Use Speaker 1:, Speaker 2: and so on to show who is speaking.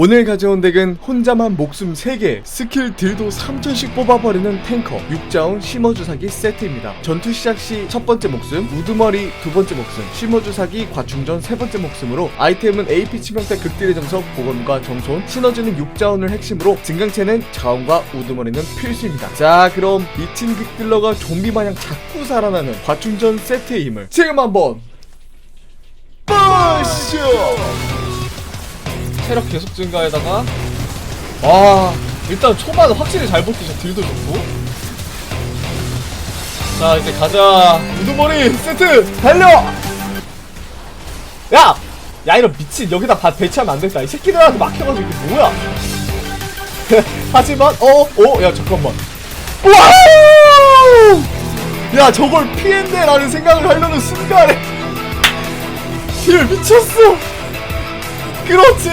Speaker 1: 오늘 가져온 덱은 혼자만 목숨 3개, 스킬 딜도 3000씩 뽑아버리는 탱커, 육자온 심어주사기 세트입니다. 전투 시작 시 첫 번째 목숨, 우두머리 두 번째 목숨, 심어주사기 과충전 세 번째 목숨으로 아이템은 AP 치명타 극딜의 정석, 복원과 정손, 시너지는 육자온을 핵심으로 증강체는 자원과 우두머리는 필수입니다. 자 그럼 미친 극딜러가 좀비 마냥 자꾸 살아나는 과충전 세트의 힘을 지금 한번 뿌쇼! 체력 계속 증가에다가 와 일단 초반은 확실히 잘 버티죠 딜도 좋고. 자 이제 가자. 우두머리 세트 달려! 야! 야 이런 미친 여기다 바, 배치하면 안 된다. 이 새끼들한테 막혀가지고 이게 뭐야? 하지만 어어야 잠깐만. 와우! 야 저걸 피했네 라는 생각을 하려는 순간에. 딜 미쳤어 그렇지